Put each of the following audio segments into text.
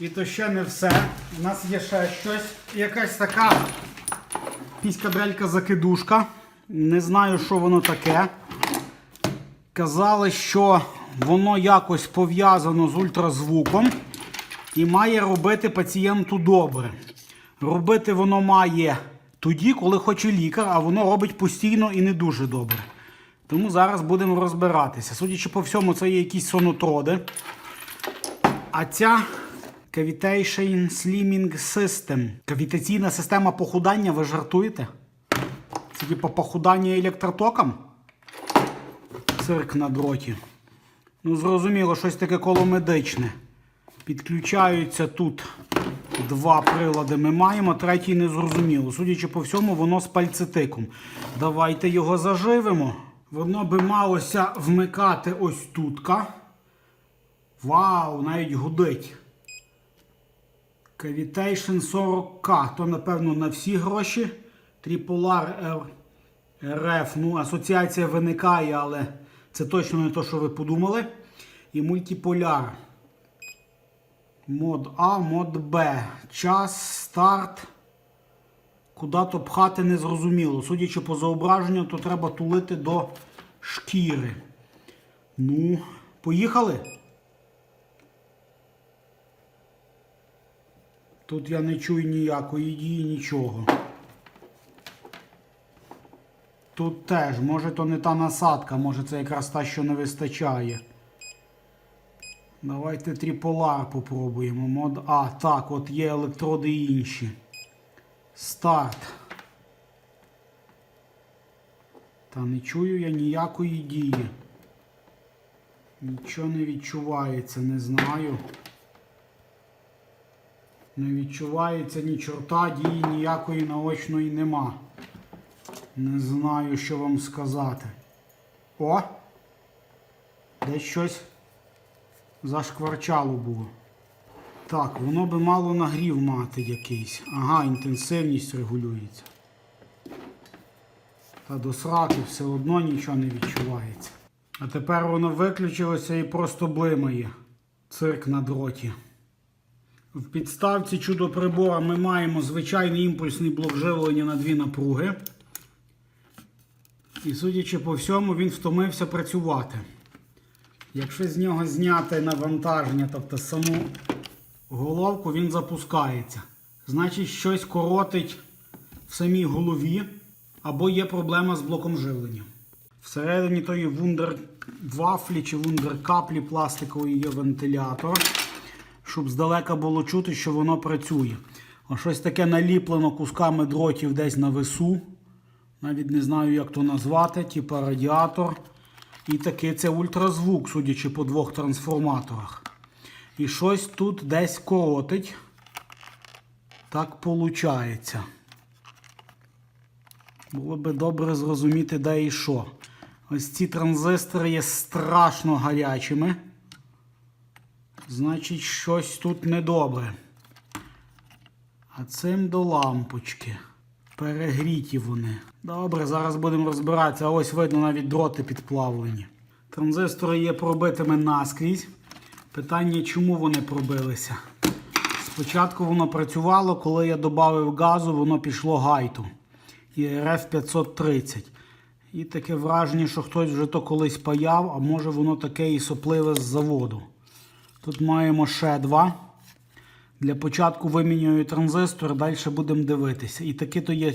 І то ще не все. У нас є ще щось. Якась така піська закидушка. Не знаю, що воно таке. Казали, що воно якось пов'язано з ультразвуком і має робити пацієнту добре. Робити воно має тоді, коли хоче лікар, а воно робить постійно і не дуже добре. Тому зараз будемо розбиратися. Судячи по всьому, це є якісь сонотроди. А ця Cavitation Slimming System. Кавітаційна система похудання, ви жартуєте? Це типу похудання електротоком? Цирк на дроті. Ну, зрозуміло, щось таке коломедичне. Підключаються тут два прилади. Ми маємо, третій не зрозуміло. Судячи по всьому, воно з пальцетиком. Давайте його заживемо. Воно би малося вмикати ось тутка. Вау, навіть гудить. Cavitation 40K. То, напевно, на всі гроші. Tripolar RF. Ну, асоціація виникає, але це точно не те, що ви подумали. І мультиполяр. Мод А, мод Б. Час, старт. Куди то пхати не зрозуміло. Судячи по зображенню, то треба тулити до шкіри. Ну, поїхали. Тут я не чую ніякої дії, нічого. Тут теж, може то не та насадка, може це якраз та, що не вистачає. Давайте тріполар попробуємо. Мод А. Так, от є електроди інші. Старт. Та не чую я ніякої дії. Нічого не відчувається, не знаю. Не відчувається ні чорта, дії ніякої наочної нема. Не знаю, що вам сказати. О! Десь щось зашкварчало було. Так, воно би мало нагрів мати якийсь. Ага, інтенсивність регулюється. Та до сраки все одно нічого не відчувається. А тепер воно виключилося і просто блимає. Цирк на дроті. В підставці чудо-прибора ми маємо звичайний імпульсний блок живлення на дві напруги. І судячи по всьому, він втомився працювати. Якщо з нього зняти навантаження, тобто саму головку, він запускається. Значить, щось коротить в самій голові, або є проблема з блоком живлення. Всередині тої вундервафлі чи вундеркаплі пластикової є вентилятор, щоб здалека було чути, що воно працює. А щось таке наліплено кусками дротів десь на весу. Навіть не знаю, як то назвати, типа радіатор. І таки це ультразвук, судячи по двох трансформаторах. І щось тут десь коротить. Так виходить. Було би добре зрозуміти, де і що. Ось ці транзистори є страшно гарячими. Значить, щось тут недобре. А цим до лампочки. Перегріті вони. Добре, зараз будемо розбиратися. А ось видно навіть дроти підплавлені. Транзистори є пробитими наскрізь. Питання, чому вони пробилися? Спочатку воно працювало, коли я додав газу, воно пішло гайту. І RF 530. І таке враження, що хтось вже то колись паяв, а може воно таке і сопливе з заводу. Тут маємо ще два. Для початку вимінюю транзистор, далі будемо дивитися. І таки то є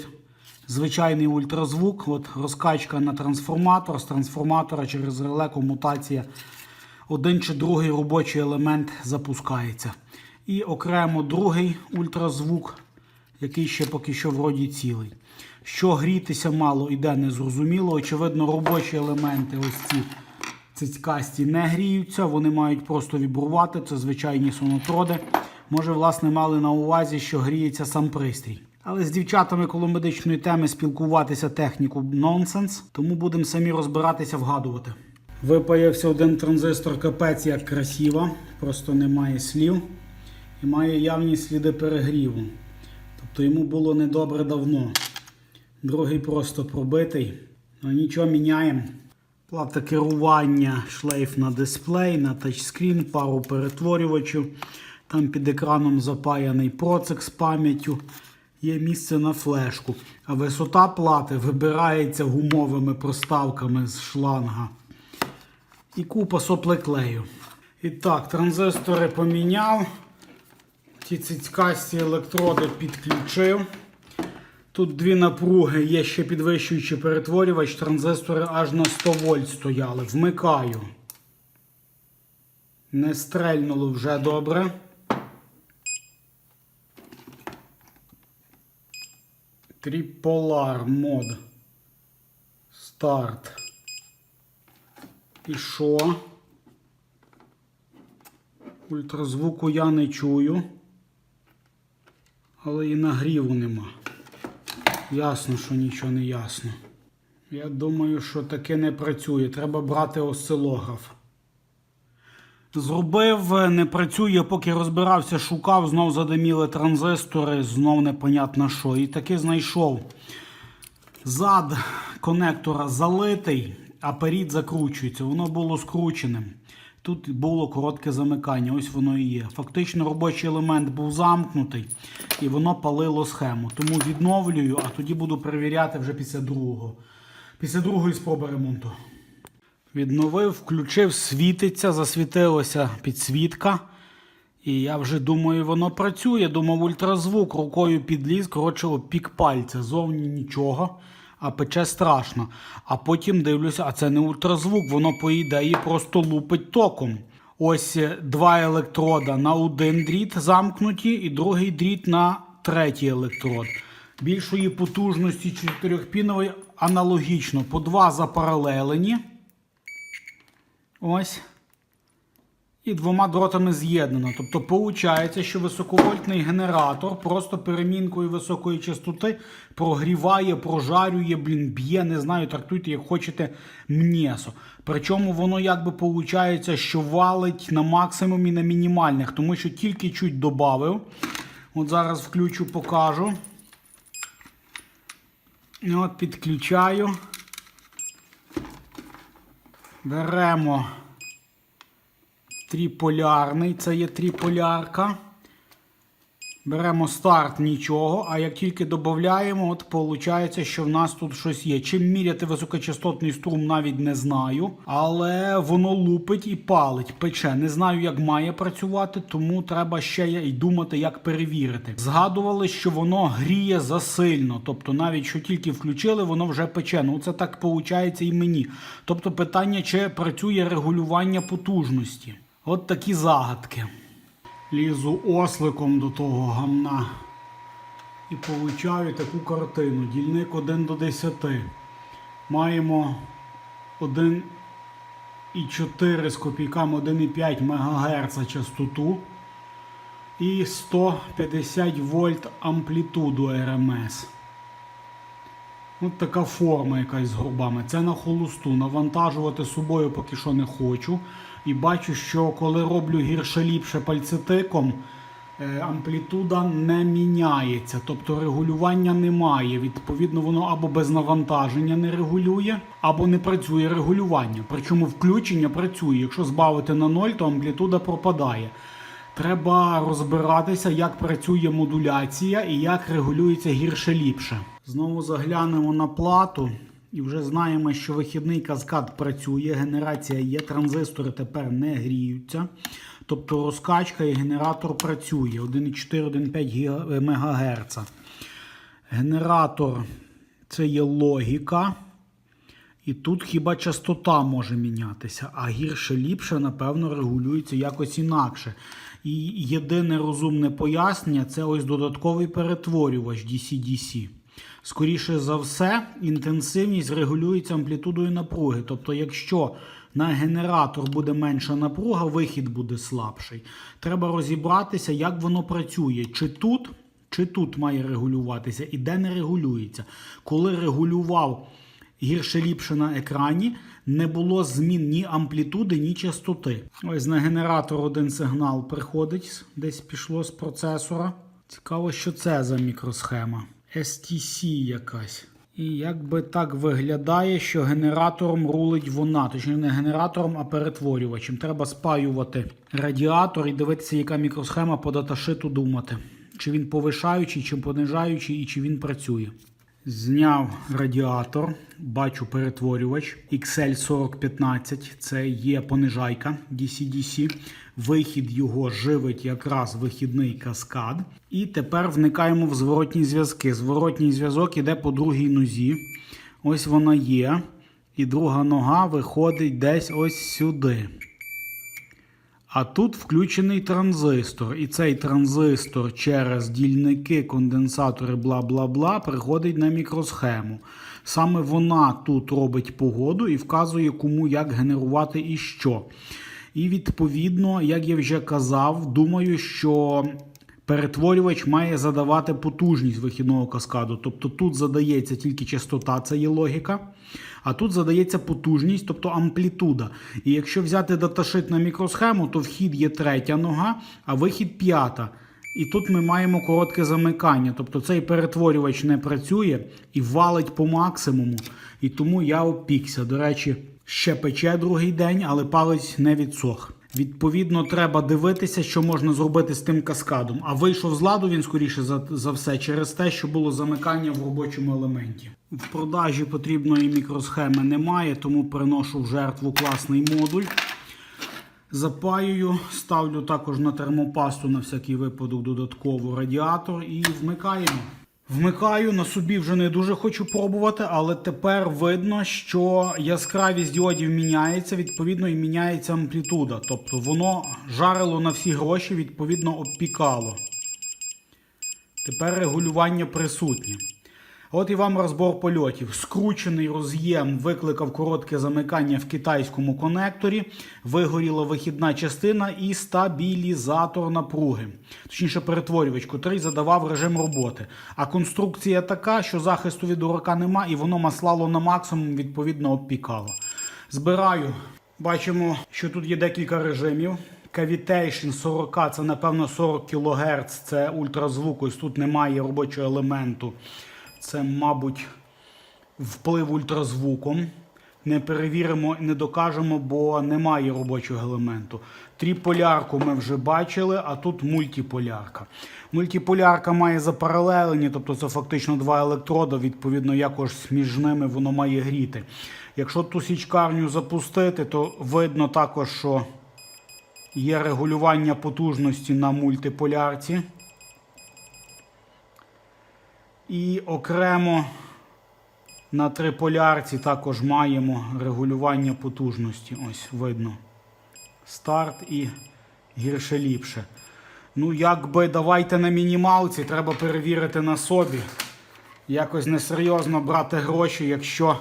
звичайний ультразвук. От розкачка на трансформатор, з трансформатора через реле комутація. Один чи другий робочий елемент запускається. І окремо другий ультразвук, який ще поки що вроді цілий. Що грітися мало йде, незрозуміло. Очевидно, робочі елементи, ось ці цицькасті, не гріються, вони мають просто вібрувати. Це звичайні сонотроди. Може, власне, мали на увазі, що гріється сам пристрій. Але з дівчатами коло медичної теми спілкуватися техніку нонсенс, тому будемо самі розбиратися, вгадувати. Випаявся один транзистор капець як красиво, просто немає слів і має явні сліди перегріву. Тобто йому було недобре давно. Другий просто пробитий. Ну нічого міняємо. Плата керування, шлейф на дисплей, на тачскрін, пару перетворювачів. Там під екраном запаяний процик з пам'яттю. Є місце на флешку. А висота плати вибирається гумовими проставками з шланга. І купа соплеклею. І так, транзистори поміняв. Ті цицькасті електроди підключив. Тут дві напруги, є ще підвищуючий перетворювач, транзистори аж на 100 вольт стояли. Вмикаю. Не стрельнуло вже добре. Тріполар мод. Старт. І що? Ультразвуку я не чую. Але і нагріву нема. Ясно, що нічого не ясно. Я думаю, що таке не працює. Треба брати осцилограф. Зробив, е, не працює, поки розбирався, шукав, знов задиміли транзистори, знов непонятно що. І таки знайшов. Зад конектора залитий, а перід закручується. Воно було скрученим. Тут було коротке замикання, ось воно і є. Фактично робочий елемент був замкнутий і воно палило схему. Тому відновлюю, а тоді буду перевіряти вже після другого. Після другої спроби ремонту. Відновив, включив, світиться, засвітилася підсвітка. І я вже думаю, воно працює. Думав, ультразвук рукою підліз, коротше, пік пальця. Зовні нічого, а пече страшно. А потім дивлюся, а це не ультразвук, воно по ідеї просто лупить током. Ось е, два електрода на один дріт замкнуті, і другий дріт на третій електрод. Більшої потужності чотирьохпінової аналогічно. По два запаралелені. Ось. І двома дротами з'єднано. Тобто, виходить, що високовольтний генератор просто перемінкою високої частоти прогріває, прожарює, блін, б'є, не знаю, трактуйте, як хочете, м'єсо. Причому воно якби виходить, що валить на максимум і на мінімальних, тому що тільки чуть додав. От зараз включу, покажу. От підключаю. Беремо тріполярний, це є тріполярка. Беремо старт нічого, а як тільки додаємо, от виходить, що в нас тут щось є. Чим міряти високочастотний струм, навіть не знаю. Але воно лупить і палить, пече. Не знаю, як має працювати, тому треба ще й думати, як перевірити. Згадували, що воно гріє засильно. Тобто, навіть що тільки включили, воно вже пече. Ну це так виходить і мені. Тобто, питання, чи працює регулювання потужності. От такі загадки. Лізу осликом до того гамна і получаю таку картину. Дільник 1 до 10. Маємо 1,4 з копійками 1,5 МГц частоту і 150 вольт амплітуду РМС. От така форма якась з горбами. Це на холосту. Навантажувати собою поки що не хочу. І бачу, що коли роблю гірше ліпше пальцетиком, е, амплітуда не міняється, тобто регулювання немає. Відповідно, воно або без навантаження не регулює, або не працює регулювання. Причому включення працює. Якщо збавити на 0, то амплітуда пропадає. Треба розбиратися, як працює модуляція і як регулюється гірше ліпше. Знову заглянемо на плату. І вже знаємо, що вихідний каскад працює, генерація є, транзистори тепер не гріються. Тобто розкачка і генератор працює 1,4-1,5 МГц. Генератор це є логіка. І тут хіба частота може мінятися, а гірше ліпше, напевно, регулюється якось інакше. І єдине розумне пояснення це ось додатковий перетворювач DC-DC. Скоріше за все, інтенсивність регулюється амплітудою напруги. Тобто, якщо на генератор буде менша напруга, вихід буде слабший. Треба розібратися, як воно працює. Чи тут, чи тут має регулюватися, і де не регулюється. Коли регулював гірше ліпше на екрані, не було змін ні амплітуди, ні частоти. Ось на генератор один сигнал приходить, десь пішло з процесора. Цікаво, що це за мікросхема. STC якась. І якби так виглядає, що генератором рулить вона, точніше не генератором, а перетворювачем. Треба спаювати радіатор і дивитися, яка мікросхема по даташиту думати. Чи він повишаючий, чи понижаючий, і чи він працює. Зняв радіатор, бачу перетворювач XL4015, це є понижайка DC-DC. Вихід його живить якраз вихідний каскад. І тепер вникаємо в зворотні зв'язки. Зворотній зв'язок іде по другій нозі. Ось вона є. І друга нога виходить десь ось сюди. А тут включений транзистор, і цей транзистор через дільники, конденсатори, бла бла бла, приходить на мікросхему. Саме вона тут робить погоду і вказує, кому як генерувати і що. І відповідно, як я вже казав, думаю, що перетворювач має задавати потужність вихідного каскаду. Тобто тут задається тільки частота, це є логіка. А тут задається потужність, тобто амплітуда. І якщо взяти даташит на мікросхему, то вхід є третя нога, а вихід п'ята. І тут ми маємо коротке замикання. Тобто цей перетворювач не працює і валить по максимуму. І тому я опікся. До речі, ще пече другий день, але палець не відсох. Відповідно, треба дивитися, що можна зробити з тим каскадом. А вийшов з ладу він скоріше за, за все через те, що було замикання в робочому елементі. В продажі потрібної мікросхеми немає, тому приношу в жертву класний модуль. Запаюю, ставлю також на термопасту на всякий випадок додатково радіатор і вмикаємо. Вмикаю, на собі вже не дуже хочу пробувати, але тепер видно, що яскравість діодів міняється, відповідно, і міняється амплітуда. Тобто воно жарило на всі гроші, відповідно, обпікало. Тепер регулювання присутнє. От і вам розбор польотів. Скручений роз'єм викликав коротке замикання в китайському конекторі, вигоріла вихідна частина і стабілізатор напруги. Точніше, перетворювач, котрий задавав режим роботи. А конструкція така, що захисту від дурака нема, і воно маслало на максимум, відповідно, обпікало. Збираю. Бачимо, що тут є декілька режимів. Cavitation 40 це напевно 40 кГц, це ультразвук, ось тут немає робочого елементу. Це, мабуть, вплив ультразвуком. Не перевіримо і не докажемо, бо немає робочого елементу. Тріполярку ми вже бачили, а тут мультиполярка. Мультиполярка має запаралелені, тобто це фактично два електроди, відповідно, якось між ними воно має гріти. Якщо ту січкарню запустити, то видно також, що є регулювання потужності на мультиполярці. І окремо на триполярці також маємо регулювання потужності. Ось видно. Старт і гірше ліпше. Ну, якби давайте на мінімалці, треба перевірити на собі. Якось несерйозно брати гроші, якщо,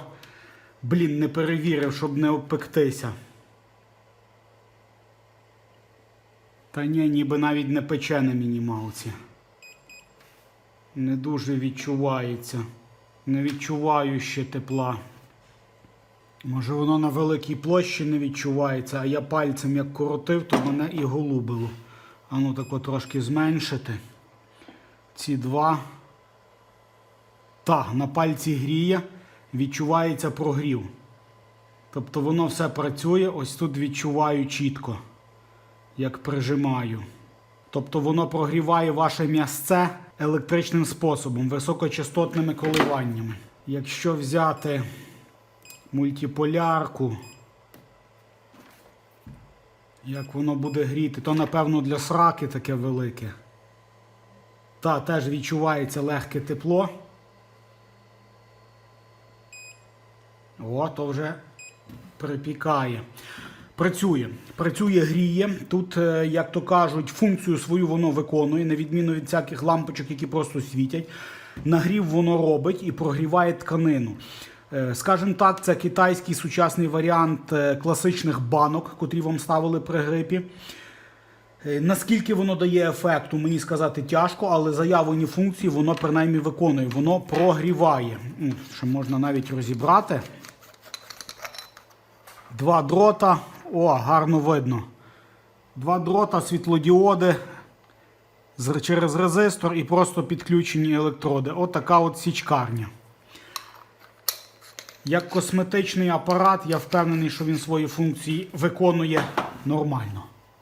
блін, не перевірив, щоб не обпектися. Та ні, ніби навіть не пече на мінімалці. Не дуже відчувається. Не відчуваю ще тепла. Може воно на великій площі не відчувається, а я пальцем як коротив, то мене і голубило. А ну тако трошки зменшити. Ці два. Так, на пальці гріє, відчувається прогрів. Тобто воно все працює, ось тут відчуваю чітко, як прижимаю. Тобто воно прогріває ваше м'ясце електричним способом, високочастотними коливаннями. Якщо взяти мультиполярку, як воно буде гріти, то напевно для сраки таке велике. Та теж відчувається легке тепло. О, то вже припікає. Працює, працює, гріє. Тут, е, як то кажуть, функцію свою воно виконує, на відміну від всяких лампочок, які просто світять. Нагрів воно робить і прогріває тканину. Е, Скажімо так, це китайський сучасний варіант е, класичних банок, котрі вам ставили при грипі. Наскільки воно дає ефекту, мені сказати тяжко, але заявлені функції воно принаймні виконує. Воно прогріває. Що можна навіть розібрати. Два дрота. О, гарно видно. Два дрота, світлодіоди через резистор і просто підключені електроди. От така от січкарня. Як косметичний апарат, я впевнений, що він свої функції виконує нормально.